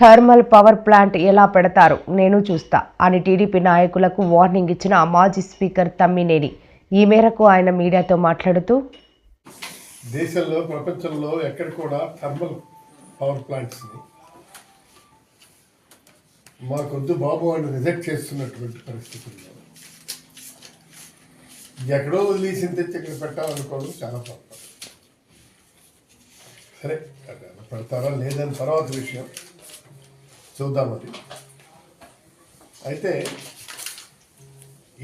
Thermal power plant ఎలా పెడతారు? నేను చూస్తా అని టీడీపీ నాయకులకు వార్నింగ్ ఇచ్చిన మాజీ స్పీకర్ తమ్మినేని. ఈ మేరకు ఆయన మీడియాతో మాట్లాడుతూ దేశంలో ప్రపంచంలో ఎక్కడ కూడా థర్మల్ పవర్ ప్లాంట్స్ని మాకొద్దు బాబు అని రిజెక్ట్ చేస్తున్నటువంటి పరిస్థితుల్లో ఎక్కడో వదిలేసిన తెచ్చి ఇక్కడ పెట్టాలనుకోవడం చాలా పొరపాటు సరే పెడతారా లేదని తర్వాత విషయం. చూద్దాం అది అయితే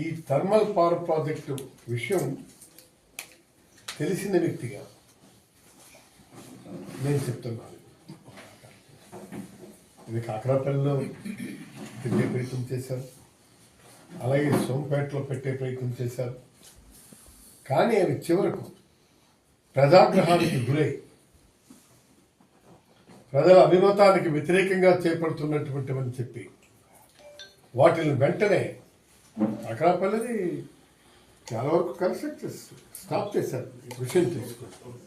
ఈ థర్మల్ పవర్ ప్రాజెక్టు విషయం తెలిసిన వ్యక్తిగా నేను చెప్తున్నాను. ఇది కాకరాపల్లిలో పెట్టే ప్రయత్నం చేశారు. అలాగే సోంపేటలో పెట్టే ప్రయత్నం చేశారు. కానీ అవి చివరకు ప్రజాగ్రహానికి గురై ప్రజల అభిమతానికి వ్యతిరేకంగా చేపడుతున్నటువంటివని చెప్పి వాటిని వెంటనే అక్కడపల్లిది చాలా వరకు కన్స్ట్రక్ట్ చేస్తారు స్టాప్ చేశారు. విషయం తెలుసుకుంటాం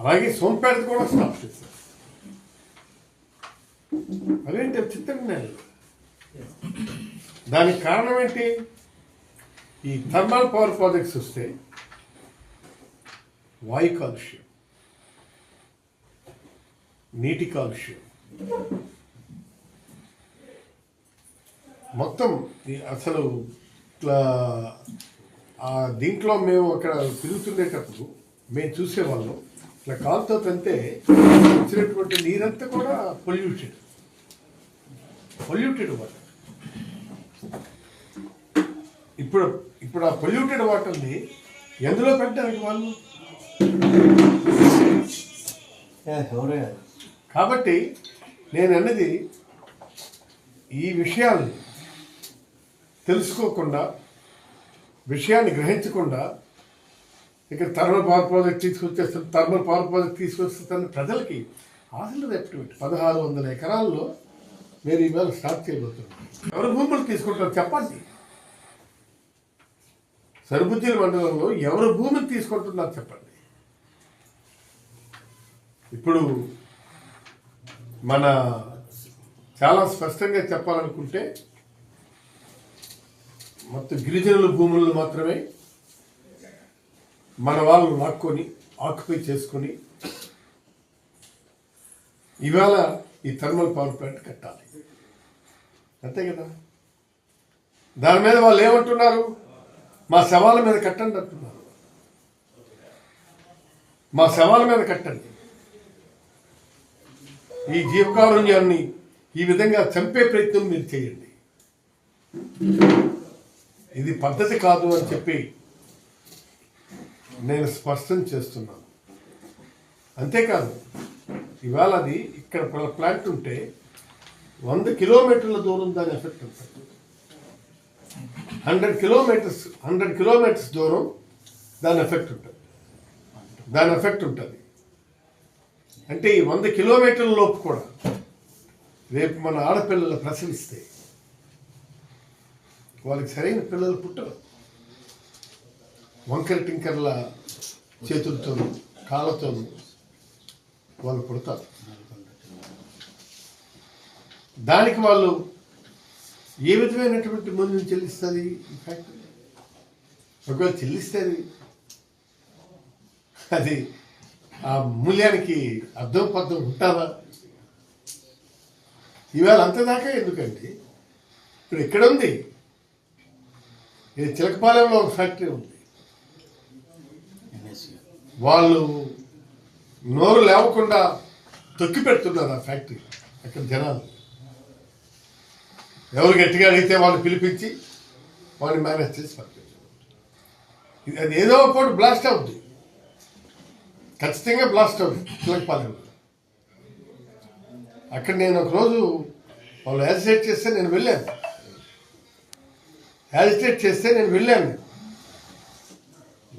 అలాగే సోంపేట కూడా స్టాప్ చేశారు. అదేంటి చిత్రంగా దానికి కారణం ఏంటి? ఈ థర్మల్ పవర్ ప్రాజెక్ట్స్ వస్తే వాయు కాలుష్యం. నీటి కాలుష్యం. మొత్తం అసలు ఇట్లా ఆ దీంట్లో మేము అక్కడ తిరుగుతుండేటప్పుడు మేము చూసేవాళ్ళం. ఇట్లా కాలుతో తంతే వచ్చినటువంటి నీరంతా కూడా పొల్యూటెడ్. Polluted water. ఇప్పుడు ఇప్పుడు ఆ పొల్యూటెడ్ వాటర్ని ఎందులో పెట్టడానికి వాళ్ళు? ఎవరే? కాబట్టి నేను అన్నది ఈ విషయాల్ని తెలుసుకోకుండా విషయాన్ని గ్రహించకుండా ఇక్కడ థర్మల్ పవర్ ప్రాజెక్ట్ తీసుకొచ్చేస్తుంది థర్మల్ పవర్ ప్రాజెక్ట్ తీసుకొస్తాను ప్రజలకి ఆశలు రేపటి పదహారు వందల ఎకరాల్లో మీరు ఈవేళ స్టార్ట్ చేయబోతున్నారు. ఎవరు భూములు తీసుకుంటారు చెప్పండి. సరుబుజ్జిల మండలంలో ఎవరు భూమిని తీసుకుంటున్నారు చెప్పండి. ఇప్పుడు మన చాలా స్పష్టంగా చెప్పాలనుకుంటే మొత్తం గిరిజనుల భూములను మాత్రమే మన వాళ్ళు లాక్కొని ఆక్యుపై చేసుకొని ఇవాళ ఈ థర్మల్ పవర్ ప్లాంట్ కట్టాలి. అంతే కదా? దాని మీద వాళ్ళు ఏమంటున్నారు? మా శవాల మీద కట్టండి అంటున్నారు. మా శవాల మీద కట్టండి. ఈ జీవకారుణ్యాన్ని ఈ విధంగా చంపే ప్రయత్నం మీరు చేయండి. ఇది పద్ధతి కాదు అని చెప్పి నేను స్పష్టం చేస్తున్నాను. అంతేకాదు ఇవాళ అది ఇక్కడ ప్లాంట్ ఉంటే వంద కిలోమీటర్ల దూరం దాని ఎఫెక్ట్ ఉంటుంది. హండ్రెడ్ కిలోమీటర్స్ హండ్రెడ్ కిలోమీటర్స్ దూరం దాని ఎఫెక్ట్ ఉంటుంది. దాని ఎఫెక్ట్ ఉంటుంది. అంటే ఈ వంద కిలోమీటర్ల లోపు కూడా రేపు మన ఆడపిల్లలు ప్రసవిస్తే వాళ్ళకి సరైన పిల్లలు పుట్టరు. వంకర టింకర్ల చేతులతో కాళ్ళతో వాళ్ళు పుడతారు. దానికి వాళ్ళు ఏ విధమైనటువంటి మందులు చెల్లిస్తుంది ఫ్యాక్టరీ? ఒకవేళ చెల్లిస్తే అది ఆ మూల్యానికి అర్థం పద్ధం ఉంటుందా ఇవాళ అంతదాకా ఎందుకండి ఇప్పుడు ఎక్కడ ఉంది? ఇది చిలకపాలెంలో ఒక ఫ్యాక్టరీ ఉంది. వాళ్ళు నోరు లేవకుండా తొక్కి పెడుతున్నారు ఆ ఫ్యాక్టరీ అక్కడ జనాలు. ఎవరు గట్టిగా అడిగితే వాళ్ళు పిలిపించి వాళ్ళని మేనేజ్ చేసి పంపించారు ఇది అది ఏదో ఒకటి బ్లాస్ట్ అవుతుంది ఖచ్చితంగా బ్లాస్ట్ అవుతుంది చిలకపాలెంలో అక్కడ నేను ఒకరోజు వాళ్ళు యాజిటేట్ చేస్తే నేను వెళ్ళాను. యాజిటేట్ చేస్తే నేను వెళ్ళాను.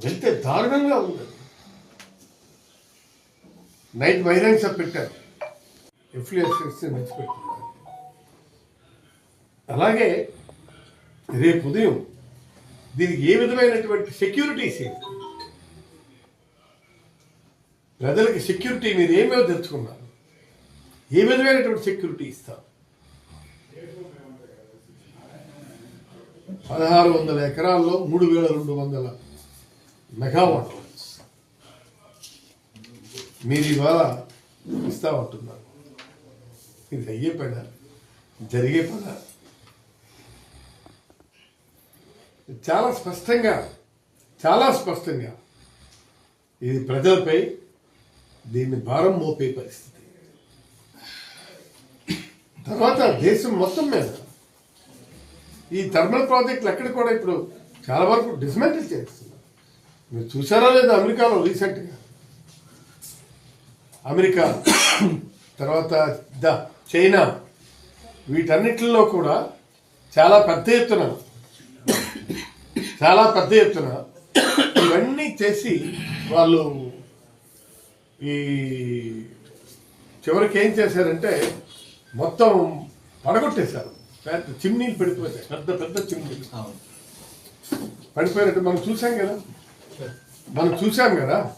వెళ్తే దారుణంగా ఉంది. నైట్ బహిరంగ పెట్టారు. ఎఫ్లియస్ మెచ్చిపెట్టింది అలాగే రేపు ఉదయం దీనికి ఏ విధమైనటువంటి సెక్యూరిటీస్ ఏంటి ప్రజలకి సెక్యూరిటీ మీరు ఏమేమి తెచ్చుకున్నారు ఏ విధమైనటువంటి సెక్యూరిటీ ఇస్తారు? పదహారు వందల ఎకరాల్లో మూడు వేల రెండు వందల మెగావాట్ మీరు ఇవాళ ఇస్తా ఉంటున్నారు. ఇది అయ్యే పడ జరిగే పడ చాలా స్పష్టంగా చాలా స్పష్టంగా ఇది ప్రజలపై దీన్ని భారం మోపే పరిస్థితి. తర్వాత దేశం మొత్తం మీద ఈ థర్మల్ ప్రాజెక్టులు ఎక్కడ కూడా ఇప్పుడు చాలా వరకు డిస్మెంటిల్ చేస్తున్నారు. మీరు చూసారా లేదా అమెరికాలో రీసెంట్గా? అమెరికా తర్వాత ద చైనా వీటన్నిటిలో కూడా చాలా పెద్ద ఎత్తున చాలా పెద్ద ఎత్తున ఇవన్నీ చేసి వాళ్ళు ఈ చివరికి ఏం చేశారంటే మొత్తం పడగొట్టేశారు. పెద్ద చిమ్నీలు పడిపోయాయి. పెద్ద పెద్ద చిమ్నీలు పడిపోయినట్టు మనం చూసాం కదా? మనం చూసాం కదా?